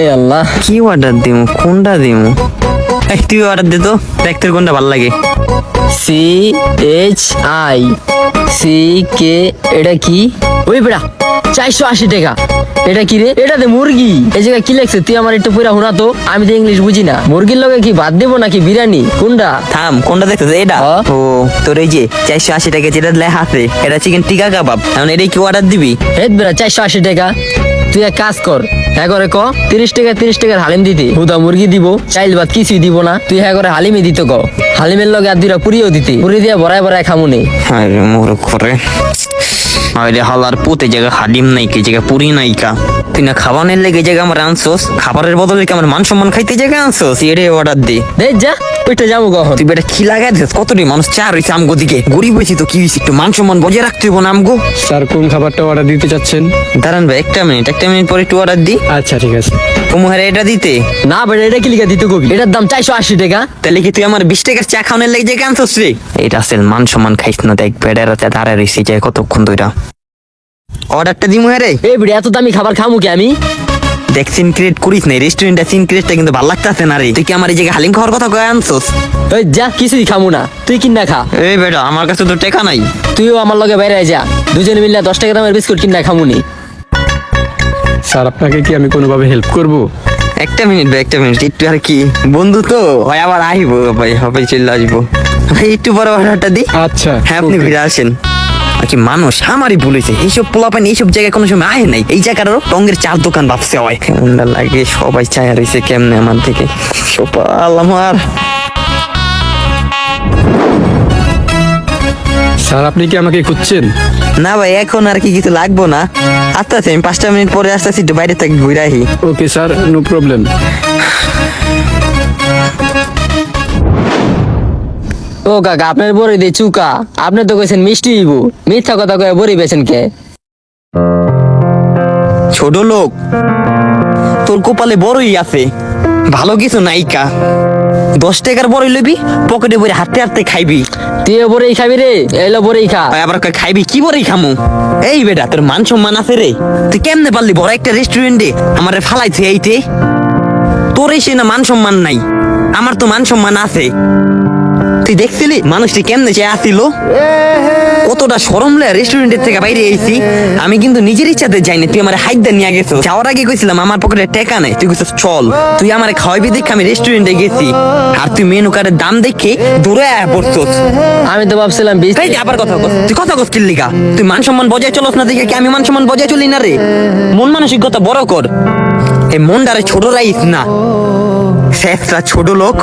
এ আল্লাহ। কি অর্ডার দিমু? কোনটা দিমু? এই তুই অর্ডার দে তো। দেখ তোর কোনটা ভালো লাগে। C H I C K এটা কি? ওই বেড়া চারশো আশি টাকা। এটা কি রে? এটা দে মুরগি। এই জায়গায় কি লেখছে? তুই আমার একটু পুরা তো। আমি তো ইংলিশ বুঝি না। মুরগির লগে কি ভাত দেবো নাকি বিরিয়ানি? কোনটা? থাম কোনটা দেখতেছ এটা। ও তোর এই যে চারশো আশি টাকা যেটা লেখা আছে এটা চিকেন টিকা কাবাব এখন এটাই কি অর্ডার দিবি? হেদ বেড়া চারশো আশি টাকা। তুই এক কাজ কর হ্যাঁ করে ক তিরিশ টাকা তিরিশ টাকার হালিম দিতে হুদা মুরগি দিব। চাইল ভাত কিছুই দিব না তুই হ্যাঁ করে হালিমই দিত ক। হালিমের লগে আর দুইটা পুরিও দিতে পুরি দিয়ে বড়ায় বড়ায় খামুনি। আরে মোর করে আরে হালার পুতে জায়গা হালিম নাই কি জায়গা পুরি নাইকা তুই না খাবানের লেগে জায়গা আমার আনসোস খাবারের বদলে কি আমার মান সম্মান খাইতে জায়গা আনসোস এটাই অর্ডার দি। দে যা ওইটা যাব কখন? তুই বেটা কি লাগাই দিস কতটি মানুষ চা রয়েছে আমগো দিকে? গরিব হয়েছি তো কি হয়েছে একটু মান সম্মান বজায় রাখতে হব না আমগো। স্যার কোন খাবারটা অর্ডার দিতে চাচ্ছেন? দাঁড়ান ভাই একটা মিনিট একটা মিনিট পরে একটু অর্ডার দি। আচ্ছা ঠিক আছে। কুমুহারে এটা দিতে? না বেড়া এটা কি লিখে দিতে কবি? এটার দাম চারশো আশি টাকা। তাহলে কি তুই আমার বিশ টাকার চা খাওয়ানোর লেগে জায়গা আনছোস রে? এটা আসল মান সম্মান খাইস না দেখ বেড়ার দাঁড়ায় রয়েছে যায় কতক্ষণ ধরে অর্ডারটা দিমু হ্যাঁ রে? এই বেড়ে এত দামি খাবার খামু কি আমি? দেখ সিন ক্রিয়েট করিস না রেস্টুরেন্টটা সিন ক্রিয়েটটা কিন্তু ভালো লাগতেছে না রে। তুই কি আমার এই জায়গায় হালিম খাওয়ার কথা কয়ে আনছোস? ওই যা কিছুই খামু না। তুই কিনা খা। এই বেটা আমার কাছে তো টাকা নাই। তুইও আমার লগে বাইরে যা। দুজনে মিলে দশ টাকা দামের বিস্কুট কিনা খামুনি। স্যার আপনাকে কি আমি কোনোভাবে হেল্প করব? একটা মিনিট ভাই একটা মিনিট। একটু আর কি? বন্ধু তো। হয় আবার আইবো ভাই হবে চলে আসব। ভাই একটু বড় অর্ডারটা দি। আচ্ছা হ্যাঁ আপনি. ঘুরে আসেন। আর মানুষ আমারই ভুলেছে এইসব পোলাপান এইসব জায়গায় কোনো সময় আয় নাই। এই জায়গাটারও টঙ্গের চার দোকান ভাবছে হয় কেমনটা লাগে সবাই চায় রয়েছে কেমনে আমার থেকে। সপাল আমার। স্যার আপনি কি আমাকে খুঁজছেন? না ভাই এখন আর কি কিছু লাগবো না। আস্তে আস্তে আমি পাঁচটা মিনিট পরে আসতেছি একটু বাইরে থেকে ঘুরে আহি ওকে স্যার নো প্রবলেম ও কাকা আপনার বড়ি দিয়ে চুকা। আপনি তো কইছেন মিষ্টি হইব। মিথ্যা কথা কয়ে বড়ি বেছেন কে? ছোট লোক তোর কপালে বড়ই আছে। ভালো কিছু নাইকা দশ টাকার বড়ই লবি পকেটে বরে হাতে হাতে খাইবি। তুই বড়ি খাবি রে এলো বড়ি খা। ভাই আবার কয় খাইবি কি বড়ই খামু? এই বেটা তোর মান সম্মান আছে রে। তুই কেমনে পারলি বড় একটা রেস্টুরেন্টে আমারে ফালাইছে এইতে তোর এসে না মান সম্মান নাই আমার তো মান সম্মান আছে। তুই দেখছিলি মানুষটি কেমনে চেয়ে আসিল কতটা সরম লে রেস্টুরেন্টের থেকে বাইরে এসেছি আমি কিন্তু নিজের ইচ্ছাতে যাইনি তুই আমার হাইদা নিয়ে গেছো যাওয়ার আগে কইছিলাম আমার পকেটে টাকা নাই তুই কইছিস চল তুই আমার খাওয়াবি দেখে আমি রেস্টুরেন্টে গেছি। আর তুই মেনু কার্ডের দাম দেখে দূরে আয়া পড়ছস। আমি তো ভাবছিলাম বিশ যে আবার কথা কস তুই কথা কস কিল্লিগা তুই মান সম্মান বজায় চলস না দেখে কি আমি মান সম্মান বজায় চলি না রে? মন মানসিকতা বড় কর। এই মনটারে ছোট রাইস না। শেষরা ছোট লোক।